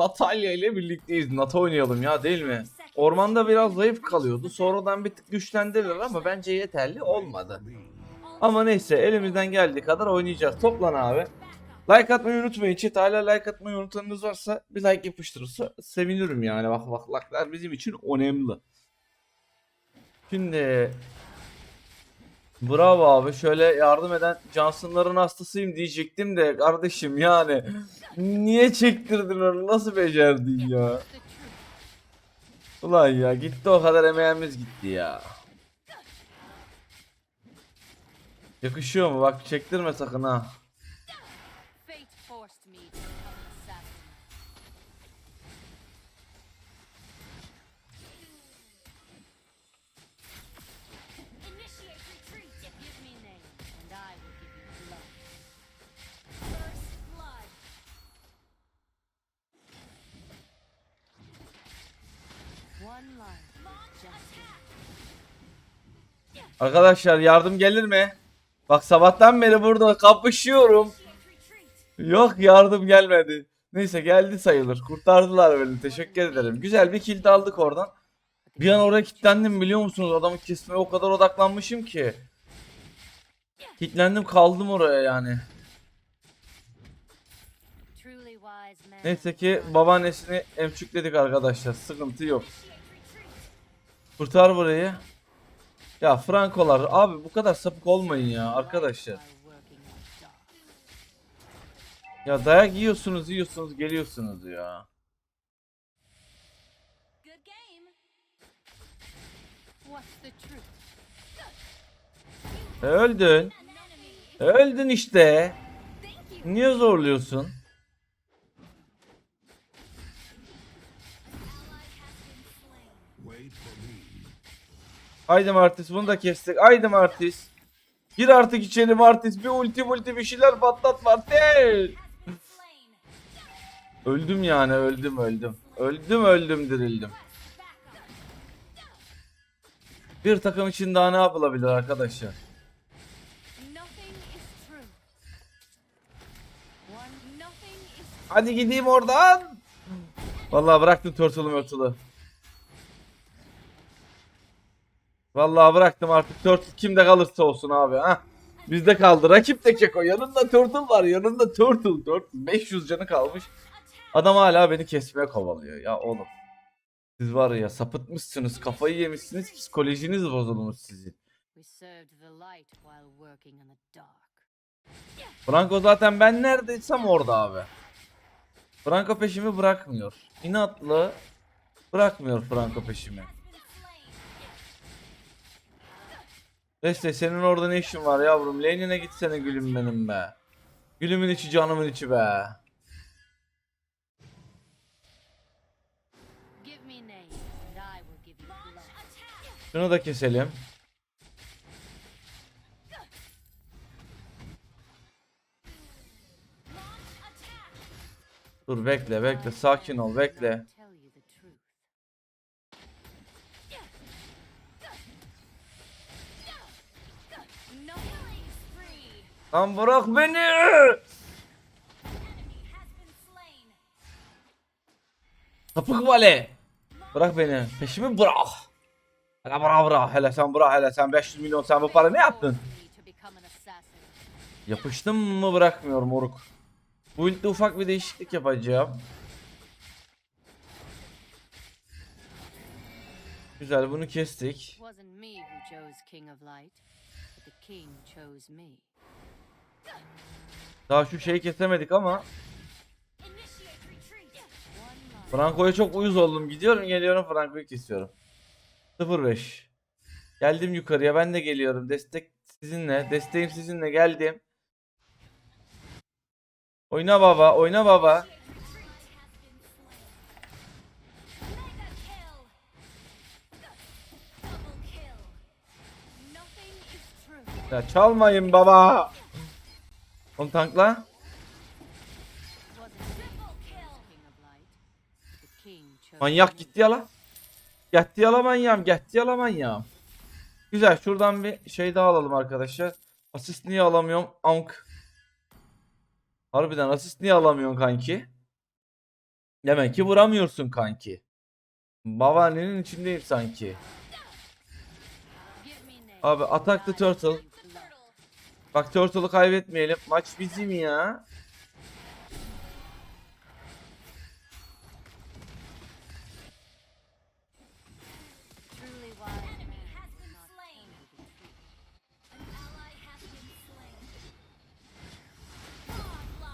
Natalya ile birlikteyiz. Nata oynayalım ya değil mi? Ormanda biraz zayıf kalıyordu. Sonradan bir tık güçlendiler ama bence yeterli olmadı. Ama neyse elimizden geldiği kadar oynayacağız. Toplan abi. Like atmayı unutmayın. Chat hala like atmayı unutanınız varsa bir like yapıştırırsa sevinirim yani. Bak bak like'lar bizim için önemli. Şimdi Bravo abi. Şöyle yardım eden Johnson'ların hastasıyım diyecektim de kardeşim yani. Niye çektirdin onu? Nasıl becerdin ya? Ulan ya gitti o kadar emeğimiz gitti ya. Yakışıyor mu? Bak çektirme sakın ha Arkadaşlar yardım gelir mi? Bak sabahtan beri burada kapışıyorum. Yok yardım gelmedi Neyse geldi sayılır kurtardılar beni teşekkür ederim Güzel bir kill de aldık oradan Bir an oraya kilitlendim biliyor musunuz? Adamı kesmeye o kadar odaklanmışım ki. Kilitlendim kaldım oraya yani. Neyse ki babaannesini emçükledik arkadaşlar. Sıkıntı yok. Kurtar burayı. Ya Frankolar abi bu kadar sapık olmayın ya arkadaşlar. Ya dayak yiyorsunuz yiyorsunuz geliyorsunuz ya. Öldün. Öldün işte. Niye zorluyorsun? Haydi Martis bunu da kestik. Haydi Martis. Gir artık içeri Martis. Bir ulti multi bir şeyler patlat Martis. Öldüm yani öldüm öldüm. Öldüm öldüm dirildim. Bir takım için daha ne yapılabilir arkadaşlar? Hadi gideyim oradan. Vallahi bıraktım turtle'ı mörtle'ı. Vallahi bıraktım artık turtle kimde kalırsa olsun abi ha. Bizde kaldı. Rakip de keko. Yanında turtle var. Yanında turtle. turtle. 500 canı kalmış. Adam hala beni kesmeye kovalıyor. Ya oğlum. Siz var ya sapıtmışsınız. Kafayı yemişsiniz. Psikolojiniz bozulmuş sizin. Franco zaten ben neredeysem orada abi. Franco peşimi bırakmıyor. İnatlı bırakmıyor Franco peşimi. Deste senin orada ne işin var yavrum? Lane'ine gitsene gülüm benim be. Gülümün içi canımın içi be. Şunu da keselim. Dur bekle bekle sakin ol bekle. Lan bırak beni. Sapık vale. Bırak beni. Peşimi bırak. Hele bırak bırak. Hele sen bırak hele sen 500 milyon sen bu para ne yaptın? Yapıştım mı bırakmıyor moruk. Bu ilde ufak bir değişiklik yapacağım. Güzel bunu kestik. Daha şu şeyi kesemedik ama. Franco'ya çok uyuz oldum. Gidiyorum geliyorum Franco'yu kesiyorum. 05. Geldim yukarıya ben de geliyorum. Destek sizinle. Desteğim sizinle geldim. Oyna baba oyna baba. Ya çalmayın baba. Onu tankla. Manyak gitti yala. Gitti yala manyağım. Gitti yala manyağım. Güzel şuradan bir şey daha alalım arkadaşlar. Asist niye alamıyorum? Amk. Harbiden asist niye alamıyorsun kanki? Demek ki vuramıyorsun kanki. Babaannenin içindeyim sanki. Abi the turtle. Bak turtle'ı kaybetmeyelim. Maç bizim ya.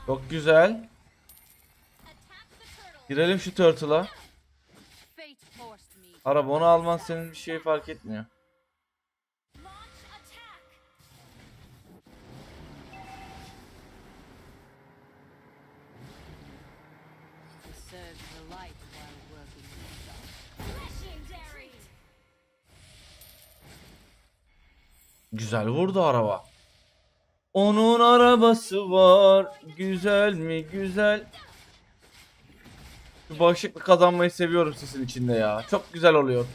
Çok güzel. Girelim şu turtle'a. Araba onu alman senin bir şey fark etmiyor. Güzel vurdu araba. Onun arabası var. Güzel mi güzel. Şu bağışıklık kazanmayı seviyorum sesin içinde ya. Çok güzel oluyor.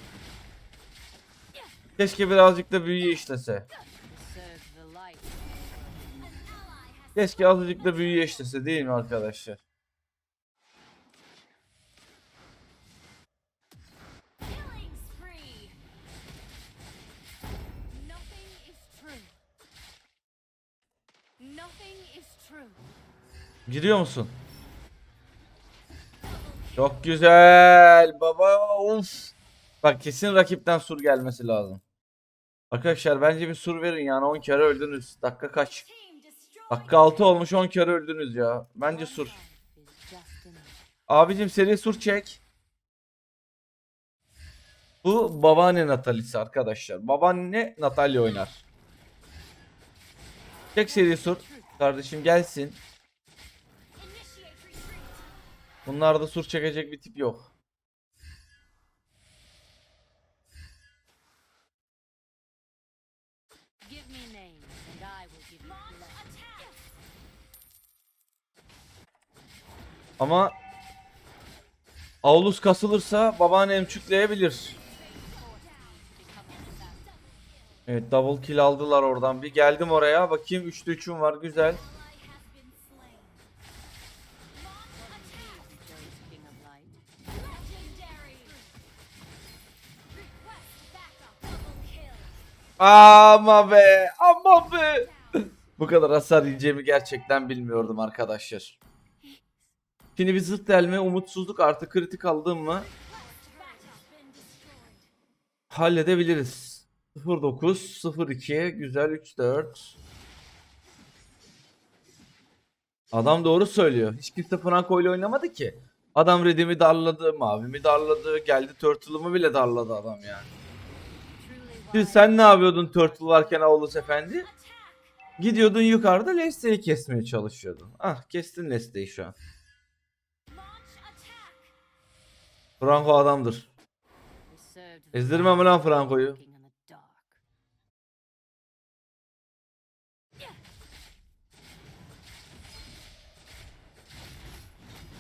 Keşke birazcık da büyüye işlese. Keşke azıcık da büyüye işlese değil mi arkadaşlar? Giriyor musun? Çok güzel baba uf. Bak kesin rakipten sur gelmesi lazım. Arkadaşlar bence bir sur verin yani 10 kere öldünüz. Dakika kaç? Dakika 6 olmuş 10 kere öldünüz ya. Bence sur. Abicim seri sur çek. Bu babaanne Natalisi arkadaşlar. Babaanne Natalya oynar. Çek seri sur. Kardeşim gelsin. Bunlarda sur çekecek bir tip yok. Ama Aulus kasılırsa babaannem çükleyebilir. Evet double kill aldılar oradan. Bir geldim oraya. Bakayım 3'te 3'üm var. Güzel. Ama be. Ama be. Bu kadar hasar yiyeceğimi gerçekten bilmiyordum arkadaşlar. Şimdi bir zırt delme, umutsuzluk artı kritik aldım mı halledebiliriz. 09, 02, güzel 34. Adam doğru söylüyor. Hiç kimse Franco ile oynamadı ki. Adam Redim'i darladı, Mavi'mi darladı, geldi Turtle'ımı bile darladı adam yani. Şimdi sen ne yapıyordun Turtle varken Aulus Efendi? Gidiyordun yukarıda Leslie'yi kesmeye çalışıyordun. Ah kestin Leslie'yi şu an. Franco adamdır. Ezdirmem lan Franco'yu.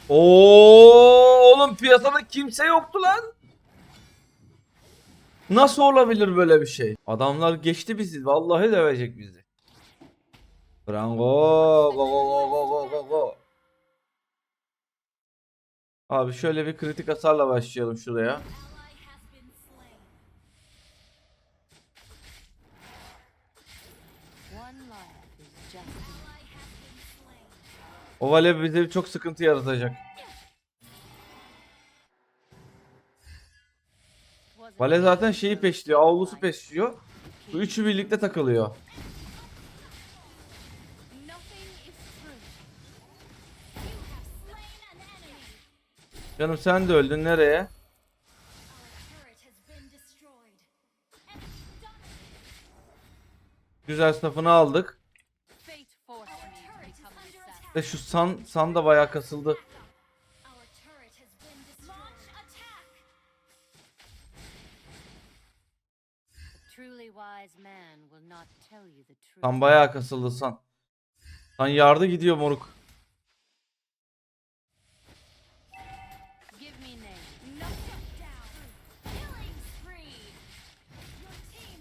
Oo oğlum piyasada kimse yoktu lan. Nasıl olabilir böyle bir şey? Adamlar geçti bizi. Vallahi dövecek bizi. Franco go go go go go go go. Abi şöyle bir kritik hasarla başlayalım şuraya. O vale bize çok sıkıntı yaratacak. Vale zaten şeyi peşliyor. Avlusu peşliyor. Bu üçü birlikte takılıyor. Canım sen de öldün nereye? Güzel sınıfını aldık. Ve şu san, san da bayağı kasıldı.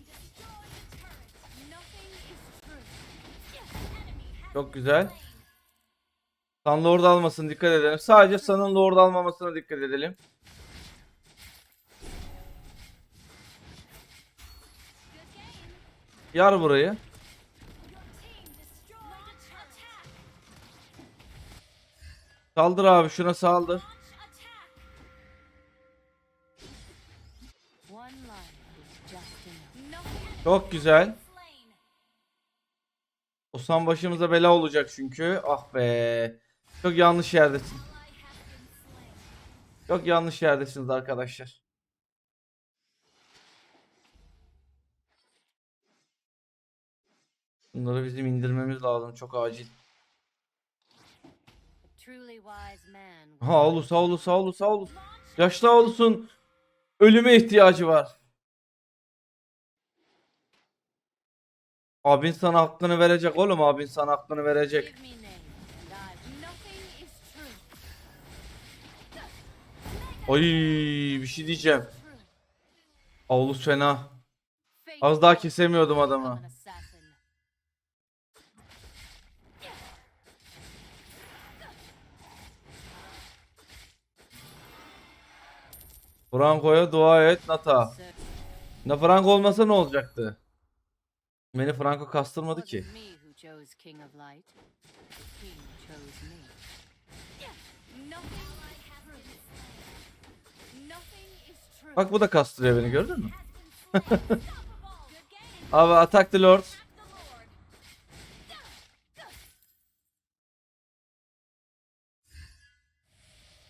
Destroyed the turret. Nothing is true. Enemy has Çok güzel. Sun Lord almasın dikkat edelim. Sadece Sun'ın Lord almamasına dikkat edelim. Yar burayı. Saldır abi şuna saldır. Çok güzel. Osman başımıza bela olacak çünkü. Ah be. Çok yanlış yerdesin. Çok yanlış yerdesiniz arkadaşlar. Bunları bizim indirmemiz lazım çok acil. Sağ olu sağ olu. Yaşlı oğlusun. Ölüme ihtiyacı var. Abin sana hakkını verecek oğlum abin sana hakkını verecek. Oy bir şey diyeceğim. Avlus fena. Az daha kesemiyordum adamı. an assassin. Franco'ya dua et Nata. Ne Franco olmasa ne olacaktı? Beni Franco kastırmadı ki. Bak bu da kastırıyor beni gördün mü? Abi attack the lord. The Lord.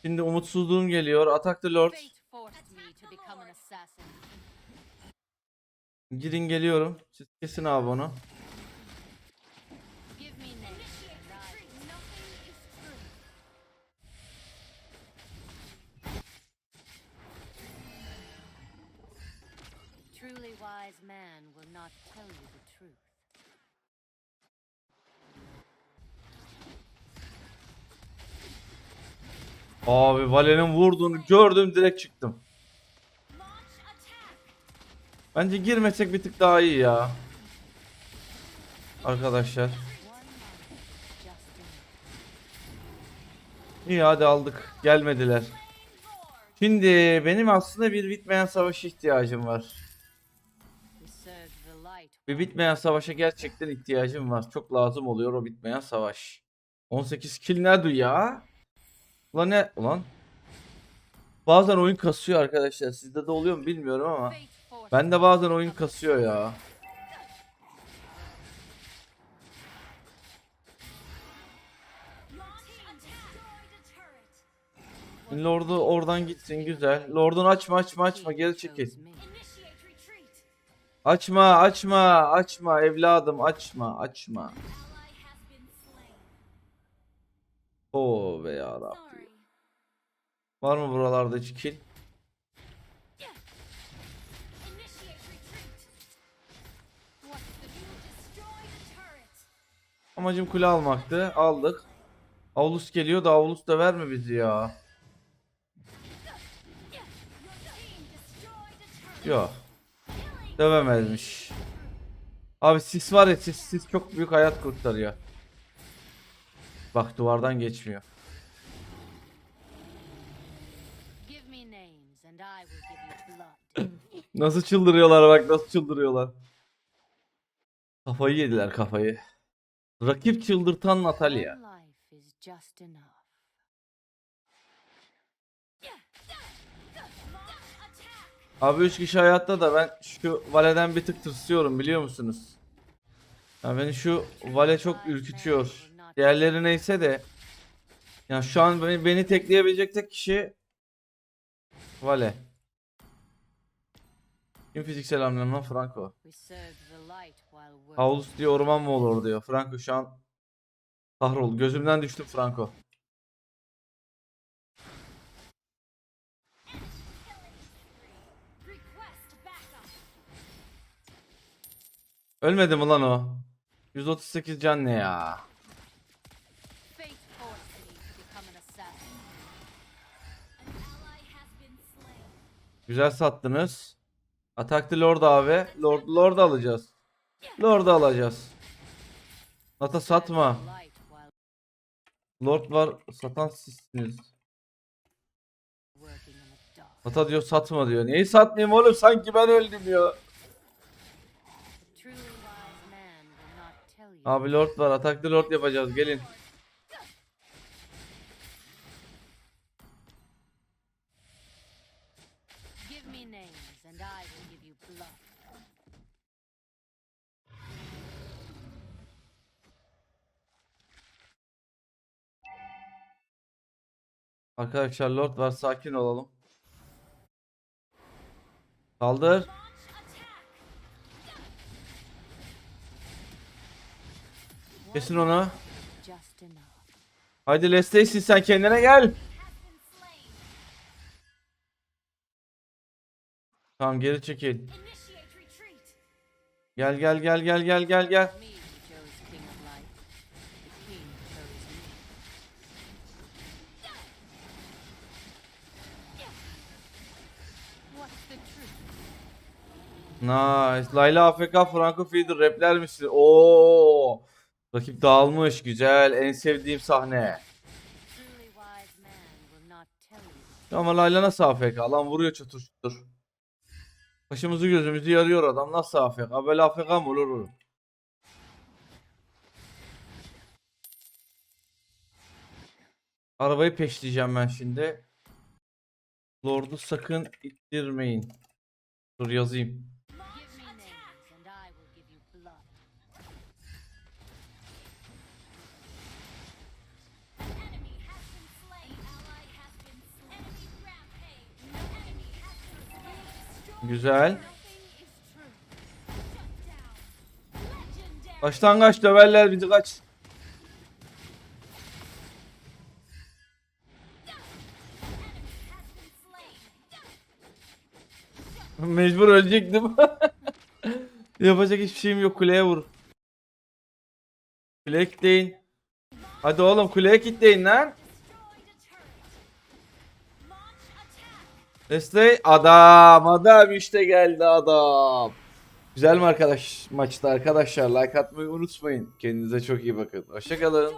Şimdi umutsuzluğum geliyor. Attack the lord. Will not tell you the truth. Abi Valen'in vurduğunu gördüm direkt çıktım. Bence girmesek bir tık daha iyi ya. Arkadaşlar. İyi hadi aldık. Gelmediler. Şimdi benim aslında bir bitmeyen savaşa ihtiyacım var. Bir bitmeyen savaşa gerçekten ihtiyacım var. Çok lazım oluyor o bitmeyen savaş. 18 kill ne ya? Ulan ne? Ulan. Bazen oyun kasıyor arkadaşlar. Sizde de oluyor mu bilmiyorum ama. Ben de bazen oyun kasıyor ya. Lord'u oradan gitsin güzel. Lord'un açma açma açma geri çekil. Açma açma açma evladım açma açma. Oo be yarabbi. Sorry. Var mı buralarda hiç kill? Amacım kule almaktı. Aldık. Avlus geliyor da Avlus da verme bizi ya. Yok. Dövemezmiş. Abi sis var ya sis, sis çok büyük hayat kurtarıyor. Bak duvardan geçmiyor. Nasıl çıldırıyorlar bak nasıl çıldırıyorlar. Kafayı yediler kafayı. Rakip çıldırtan Natalya. Abi 3 kişi hayatta da ben şu valeden bir tık tırsıyorum biliyor musunuz? Ya beni şu vale çok ürkütüyor. Diğerleri neyse de. Ya şu an beni, beni tekleyebilecek tek kişi Vale. Kim fiziksel hamlem lan Franco? Paulus diyor orman mı olur diyor. Franco şu an kahrol. Gözümden düştüm Franco. Ölmedi mi lan o? 138 can ne ya? Güzel sattınız. The Lord abi. Lord Lord alacağız. Lord alacağız. Nata satma. Lord var satan sizsiniz. Sata diyor satma diyor. Neyi satmayayım oğlum sanki ben öldüm ya. Abi Lord var ataklı Lord yapacağız gelin. Names, and I will give you blood. Arkadaşlar Lord var sakin olalım. Saldır. Kesin onu. Haydi Lestey'sin sen kendine gel. Tamam geri çekil. Gel gel gel gel gel gel gel. Nice. Layla AFK Franco Feeder rapler misin? Oo. Rakip dağılmış. Güzel. En sevdiğim sahne. Ama Layla nasıl AFK? Lan vuruyor çatır çatır. Başımızı gözümüzü yarıyor adam. Nasıl AFK? Böyle AFK mı olur olur? Arabayı peşleyeceğim ben şimdi. Lord'u sakın ittirmeyin. Dur yazayım. Güzel. Kaçtan kaç döverler bizi kaç. Mecbur ölecektim. Yapacak hiçbir şeyim yok kuleye vur. Kuleye kitleyin. Hadi oğlum kuleye kitleyin lan. Desteği adam adam işte geldi adam. Güzel mi arkadaş maçta arkadaşlar like atmayı unutmayın. Kendinize çok iyi bakın. Hoşçakalın.